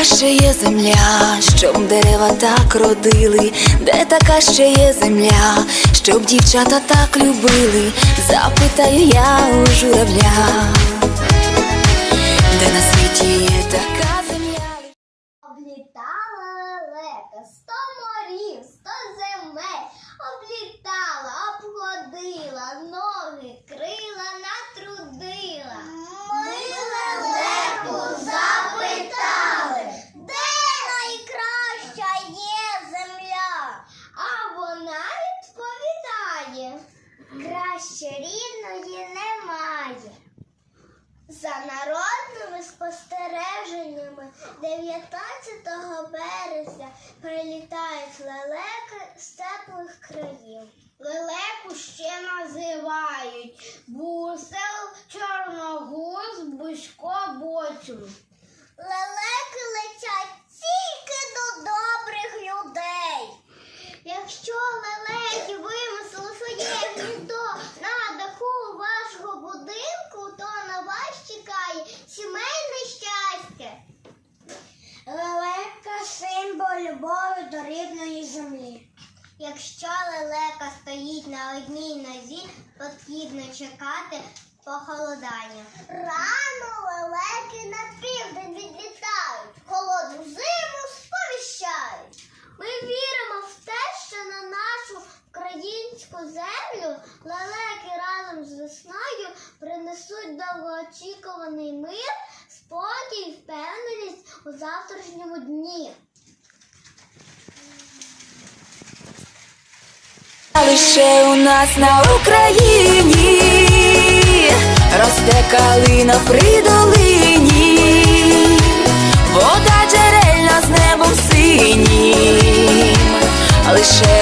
така ще є земля, щоб дерева так родили, де така ще є земля, щоб дівчата так любили, запитаю я у журавля, де на світі є така земля. Облітала лелека краще рідної немає. За народними спостереженнями 19 березня прилітають лелеки з теплих країв. Лелеку ще називають бусел, чорногуз, бузько, боцюр. Сімейне щастя. Лелека символ любові до рідної землі. Якщо лелека стоїть на одній нозі, потрібно чекати похолодання. Рано лелеки на південь відлітають, холодну зиму сповіщають. Ми віримо в те, що на нашу українську землю лелеки разом з весною принесуть довгоочікуваний мир, спокій, впевненість у завтрашньому дні. Лише у нас на Україні росте калина при долині, вода джерельна з небом синім. лише